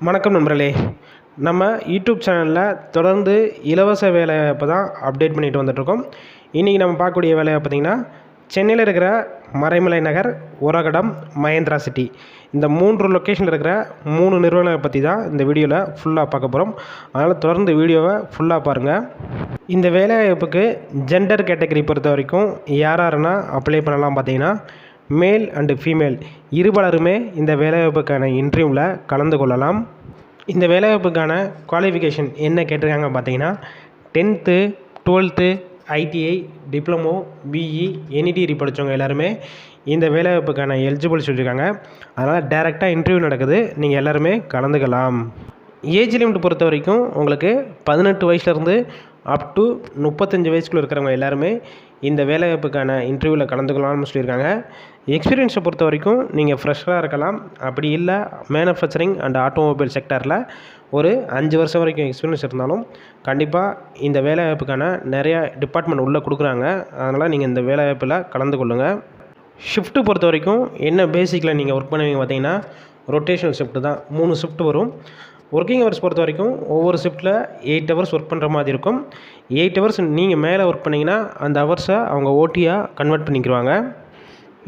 வணக்கம் நண்பர்களே. நம்ம யூடியூப் சேனலில் தொடர்ந்து இலவச வேலைவாய்ப்பு தான் அப்டேட் பண்ணிட்டு வந்துட்ருக்கோம் இன்றைக்கி நம்ம பார்க்கக்கூடிய வேலையை பார்த்திங்கன்னா சென்னையில் இருக்கிற மறைமலை நகர் உரகடம் மகேந்திரா சிட்டி இந்த மூன்று லொக்கேஷனில் இருக்கிற மூணு நிறுவனங்களை பற்றி தான் இந்த வீடியோவில் ஃபுல்லாக பார்க்க போகிறோம் அதனால் தொடர்ந்து வீடியோவை ஃபுல்லாக பாருங்கள் இந்த வேலைவாய்ப்புக்கு ஜெண்டர் கேட்டகரி பொறுத்த வரைக்கும் யார் யாருன்னா அப்ளை பண்ணலாம் பார்த்தீங்கன்னா மேல் அண்டு ஃபீமேல் இருபலருமே இந்த வேலைவாய்ப்புக்கான இன்டர்வியூவில் கலந்து கொள்ளலாம். இந்த வேலைவாய்ப்புக்கான குவாலிஃபிகேஷன் என்ன கேட்டிருக்காங்க பார்த்தீங்கன்னா tenth twelfth ITI diploma BE any degree படித்தவங்க எல்லாருமே இந்த வேலைவாய்ப்புக்கான எலிஜிபிள் சொல்லியிருக்காங்க. அதனால் டேரெக்டாக இன்டர்வியூ நடக்குது. நீங்கள் எல்லாருமே கலந்துக்கலாம். ஏஜ் லிமிட் பொறுத்த வரைக்கும் உங்களுக்கு பதினெட்டு வயசுலேருந்து அப் டு முப்பத்தஞ்சு வயசுக்குள்ளே இருக்கிறவங்க எல்லாருமே இந்த வேலைவாய்ப்புக்கான இன்டர்வியூவில் கலந்துக்கலாம்னு சொல்லியிருக்காங்க. எக்ஸ்பீரியன்ஸை பொறுத்த வரைக்கும் நீங்கள் ஃப்ரெஷராக இருக்கலாம். அப்படி இல்லை மேனுஃபேக்சரிங் அண்ட் ஆட்டோமொபைல் செக்டரில் ஒரு அஞ்சு வருஷம் வரைக்கும் எக்ஸ்பீரியன்ஸ் இருந்தாலும் கண்டிப்பாக இந்த வேலைவாய்ப்புக்கான நிறையா டிபார்ட்மெண்ட் உள்ளே கொடுக்குறாங்க. அதனால் நீங்கள் இந்த வேலைவாய்ப்பில் கலந்து கொள்ளுங்கள் ஷிஃப்ட்டு பொறுத்த வரைக்கும் என்ன பேசிக்கில் நீங்கள் ஒர்க் பண்ணுவீங்க பார்த்தீங்கன்னா ரொட்டேஷனல் ஷிஃப்ட்டு தான். மூணு ஷிஃப்ட் வரும். ஒர்க்கிங் ஹவர்ஸ் பொறுத்த வரைக்கும் ஒவ்வொரு ஷிஃப்ட்டில் எயிட் ஹவர்ஸ் ஒர்க் பண்ணுற மாதிரி இருக்கும். எயிட் ஹவர்ஸ் நீங்கள் மேலே ஒர்க் பண்ணிங்கன்னா அந்த ஹவர்ஸை அவங்க ஓட்டியாக கன்வெர்ட் பண்ணிக்கிடுவாங்க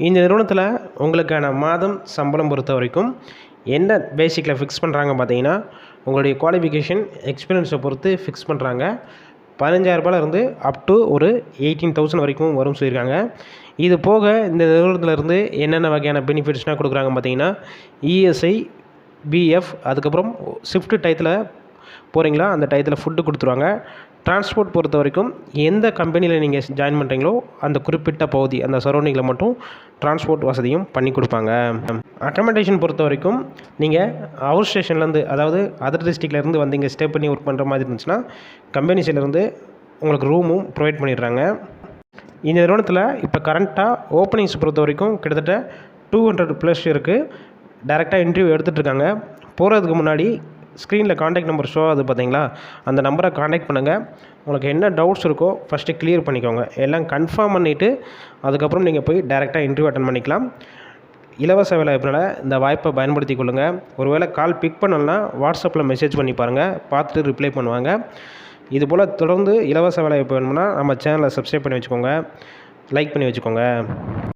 இந்த நிறுவனத்தில் உங்களுக்கான மாதம் சம்பளம் பொறுத்த வரைக்கும் என்ன பேசிக்கில் ஃபிக்ஸ் பண்ணுறாங்க பார்த்தீங்கன்னா உங்களுடைய குவாலிஃபிகேஷன் எக்ஸ்பீரியன்ஸை பொறுத்து ஃபிக்ஸ் பண்ணுறாங்க பதினஞ்சாயிரரூபாலேருந்து அப் டு ஒரு எயிட்டீன் தௌசண்ட் வரைக்கும் வரும் சொல்லியிருக்காங்க. இது போக இந்த நிறுவனத்திலேருந்து என்னென்ன வகையான பெனிஃபிட்ஸ்னால் கொடுக்குறாங்க பார்த்தீங்கன்னா இஎஸ்ஐ பிஎஃப் அதுக்கப்புறம் ஷிஃப்ட் டயத்தில் போகிறீங்களா அந்த டயத்தில் ஃபுட்டு கொடுத்துருவாங்க. டிரான்ஸ்போர்ட் பொறுத்த வரைக்கும் எந்த கம்பெனியில் நீங்கள் ஜாயின் பண்ணுறீங்களோ அந்த குறிப்பிட்ட பகுதி அந்த சரௌண்டிங்கில் மட்டும் டிரான்ஸ்போர்ட் வசதியும் பண்ணி கொடுப்பாங்க. அக்கமெண்டேஷன் பொறுத்த வரைக்கும் நீங்கள் அவுட் ஸ்டேஷன்லேருந்து அதாவது அதர் டிஸ்ட்ரிக்ட்லேருந்து வந்து இங்கே ஸ்டே பண்ணி ஒர்க் பண்ணுற மாதிரி இருந்துச்சுன்னா கம்பெனி சைட்லேருந்து உங்களுக்கு ரூமும் ப்ரொவைட் பண்ணிடுறாங்க. இந்த நிறுவனத்தில் இப்போ கரண்ட்டாக ஓப்பனிங்ஸ் பொறுத்த வரைக்கும் கிட்டத்தட்ட டூ ஹண்ட்ரட் ப்ளஸ் இருக்குது டேரெக்டாக இன்டர்வியூ எடுத்துகிட்ருக்காங்க போகிறதுக்கு முன்னாடி ஸ்க்ரீனில் காண்டாக்ட் நம்பர் ஷோ ஆகுது பார்த்தீங்களா அந்த நம்பரை காண்டாக்ட் பண்ணுங்கள் உங்களுக்கு என்ன டவுட்ஸ் இருக்கோ ஃபஸ்ட்டு கிளியர் பண்ணிக்கோங்க. எல்லாம் கன்ஃபார்ம் பண்ணிவிட்டு அதுக்கப்புறம் நீங்கள் போய் டேரெக்டாக இன்டர்வியூ அட்டன் பண்ணிக்கலாம். இலவச வேலைவாய்ப்பினால் இந்த வாய்ப்பை பயன்படுத்தி கொள்ளுங்கள் ஒருவேளை கால் பிக் பண்ணலன்னா வாட்ஸ்அப்பில் மெசேஜ் பண்ணி பாருங்கள் பார்த்துட்டு ரிப்ளை பண்ணுவாங்க. இதுபோல் தொடர்ந்து இலவச வேலைவாய்ப்பு வேணும்னா நம்ம சேனலை சப்ஸ்கிரைப் பண்ணி வச்சுக்கோங்க. லைக் பண்ணி வச்சுக்கோங்க.